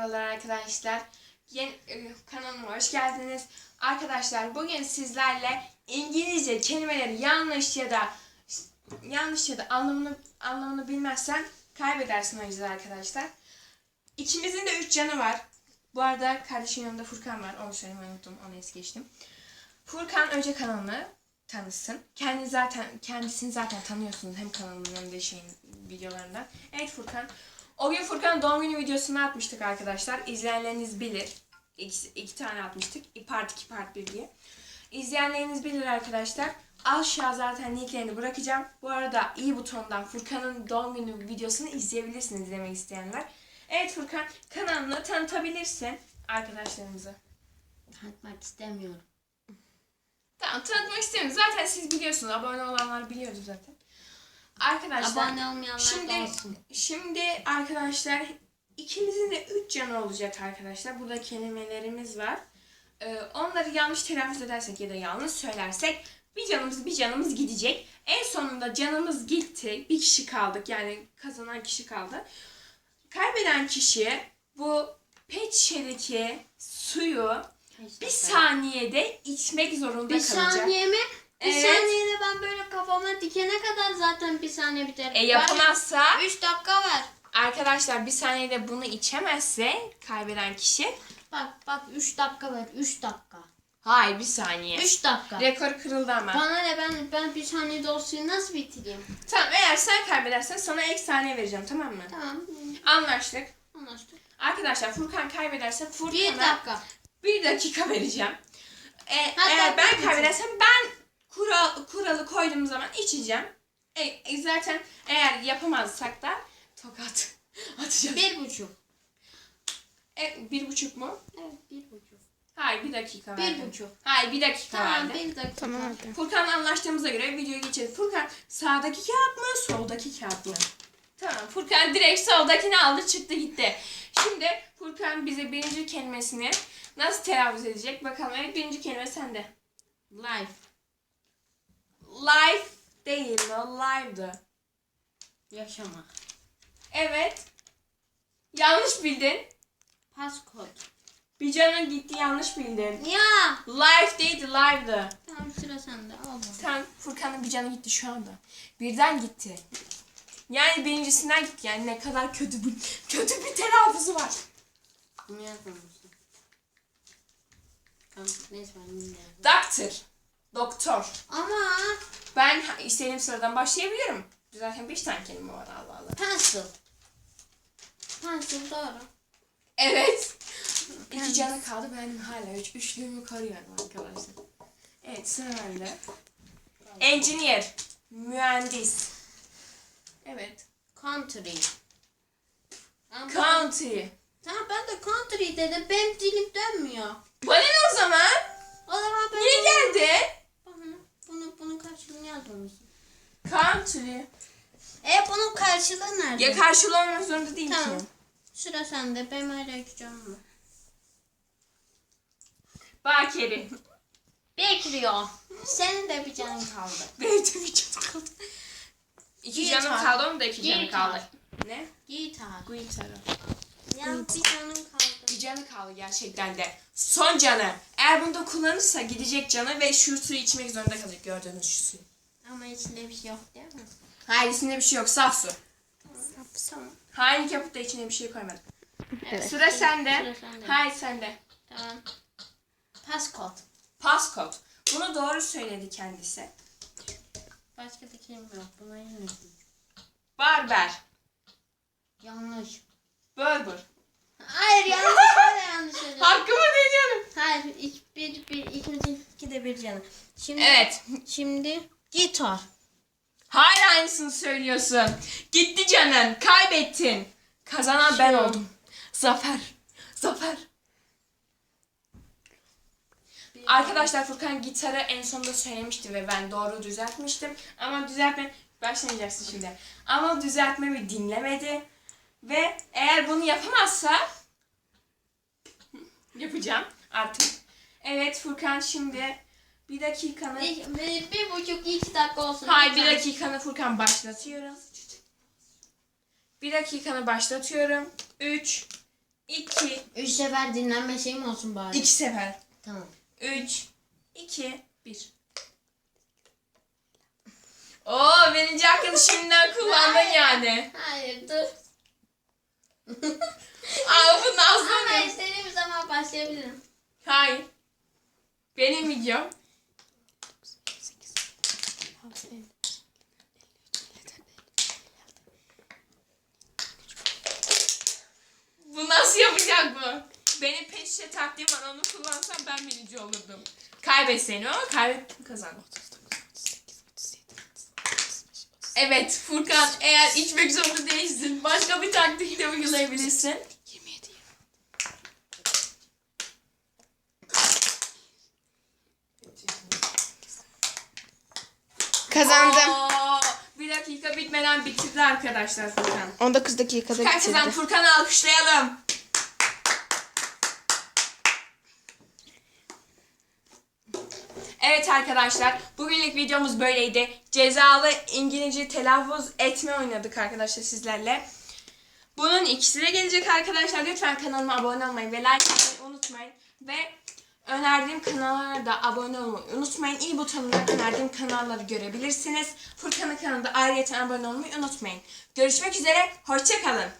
Merhabalar arkadaşlar. Yeni e, kanalıma hoş geldiniz. Arkadaşlar bugün sizlerle İngilizce kelimeleri yanlış ya da yanlış ya da anlamını anlamını bilmezsen kaybedersin yüzden arkadaşlar. İkimizin de üç canı var. Bu arada kardeşimin yanında Furkan var. Onu söylemeyi unuttum. Onu es geçtim. Furkan önce kanalını tanısın. Kendi zaten kendisini zaten tanıyorsunuz hem kanalının hem de şeyin videolarından. Evet Furkan. O gün Furkan'ın doğum günü videosunu atmıştık arkadaşlar. İzleyenleriniz bilir. İki, iki tane atmıştık. Part 2 part 1 diye. İzleyenleriniz bilir arkadaşlar. Aşağı zaten linklerini bırakacağım. Bu arada iyi butondan Furkan'ın doğum günü videosunu izleyebilirsiniz izlemek isteyenler. Evet Furkan kanalını tanıtabilirsin arkadaşlarımıza. Tanıtmak istemiyorum. Tamam tanıtmak istemiyorum. Zaten siz biliyorsunuz. Abone olanlar biliyordu zaten. Arkadaşlar Abone olmayanlar şimdi olsun. şimdi arkadaşlar ikimizin de üç canı olacak arkadaşlar. Burada kelimelerimiz var. Ee, onları yanlış telaffuz edersek ya da yanlış söylersek bir canımız bir canımız gidecek. En sonunda canımız gitti. Bir kişi kaldık. Yani kazanan kişi kaldı. Kaybeden kişi bu pet şişedeki suyu bir saniyede içmek zorunda Bir kalacak. saniye mi? Bir Evet. saniyede ben böyle kafama dikene kadar zaten bir saniye biter. E yapamazsa 3 dakika var. arkadaşlar bir saniyede bunu içemezse kaybeden kişi Bak bak 3 dakika var. 3 dakika. hayır bir saniye. 3 dakika. Rekor kırıldı ama. Bana ne ben ben bir saniyede o suyu nasıl bitireyim? Tamam eğer sen kaybedersen sana ek saniye vereceğim tamam mı? Tamam. Anlaştık. Anlaştık. Arkadaşlar Furkan kaybederse 1 Furkan'a dakika. bir dakika vereceğim. E, Hatta eğer ben kaybedersem ben kural, kuralı koyduğum zaman içeceğim. E, e, zaten eğer yapamazsak da tokat atacağız. 1,5. E, bir buçuk mu? Evet 1,5. Hayır bir dakika verdim. 1,5. Hayır bir dakika Tamam verdim. 1 dakika. Furkan'la anlaştığımıza göre videoya geçelim. Furkan sağdaki kağıt mı soldaki kağıt mı? Tamam Furkan direkt soldakini aldı çıktı gitti. Şimdi Furkan bize birinci kelimesini nasıl telaffuz edecek bakalım. Evet birinci kelime sende. Life. Life değil mi? Live'dı. Yaşamak. Evet. Yanlış bildin. Passcode. Bir canın gitti yanlış bildin. Ya. Life değildi live'dı. Tamam sıra sende. Al bunu. Sen Furkan'ın bir canı gitti şu anda. Birden gitti. Yani birincisinden gitti. Yani ne kadar kötü bir kötü bir telaffuzu var. Bunu yazmamışsın. Tamam neyse ben yazdım. Doctor. Doktor. Ama Ben ha- istediğim sıradan başlayabilirim. Zaten 5 tane kelime var Allah Allah. pencil. Pencil doğru. Evet. İki canı kaldı. Benim hala üç, üçlüğümü koruyorum arkadaşlar. Evet sıra bende. Engineer. Mühendis. Evet. Country. Ama- Country. Tamam ben de country dedim. Benim dilim dönmüyor. Bana ne o zaman? O zaman ben... Niye geldi? Yazmamışsın. Country. E bunun karşılığı nerede? Ya karşılığı olmak zorunda değil Tamam. ki. Sıra sende. Benim hala canım var. Bakeri. Bekliyor. Senin de bir canın kaldı. Benim de bir canım kaldı. İki Gitar. canım kaldı, onun da iki canı Gitar. kaldı. Ne? Gitar. Guitar. Ya bir canın kaldı. Bir canı kaldı gerçekten de. Son canı. Eğer bunu da kullanırsa gidecek canı ve şu suyu içmek zorunda kalacak. Gördüğünüz şu suyu. Ama içinde bir şey yok değil mi? Hayır içinde bir şey yok. Saf su. Tamam. Hainlik yapıp da içine bir şey koymadık. Evet. Sıra sende. Hayır sende. Tamam. Passcode. Passcode. Bunu doğru söyledi kendisi. Başka da kelime yok. Buna yanlış. Barber. Yanlış. Berber. Hayır yanlış öyle yanlış öyle. Hakkımı deniyorum. Hayır ilk bir bir ikimizin iki de bir canı. Şimdi Evet. şimdi gitar. Hala aynısını söylüyorsun. Gitti canın. Kaybettin. Kazanan ben oldum. Zafer. Zafer. Arkadaşlar Furkan gitarı en sonunda söylemişti ve ben doğru düzeltmiştim. Ama düzeltme başlayacaksın şimdi. Ama düzeltmemi dinlemedi. Ve eğer bunu yapamazsa yapacağım artık. Evet Furkan şimdi bir dakikanı Bir, bir, bir buçuk iki dakika olsun. Hayır bir dakikanı Furkan başlatıyorum. Bir dakikanı başlatıyorum. 3, 2, Üç sefer dinlenme şeyim olsun bari. 2 sefer. Tamam. 3, 2, 1. Oo birinci hakkını şimdiden kullandın yani. Hayır dur. Aa bu Nazlı Ama istediğim zaman başlayabilirim. Hayır. Benim videom. Bu nasıl yapacak bu? Benim pet şişe taktiğim var onu kullansam ben birinci olurdum. Kaybetseydim ama kaybettim kazandım. Evet Furkan eğer içmek zorunda değilsin. Başka bir taktik de uygulayabilirsin. Kazandım. Oo, bir dakika bitmeden bitirdi arkadaşlar Furkan. 19 dakikada Furkan bitirdi. Furkan'ı alkışlayalım. Evet arkadaşlar bugünlük videomuz böyleydi. Cezalı İngilizce telaffuz etme oynadık arkadaşlar sizlerle. Bunun ikisi de gelecek arkadaşlar. Lütfen kanalıma abone olmayı ve like atmayı unutmayın. Ve önerdiğim kanallara da abone olmayı unutmayın. İyi butonundan önerdiğim kanalları görebilirsiniz. Furkan'ın kanalında ayrıca abone olmayı unutmayın. Görüşmek üzere. Hoşçakalın.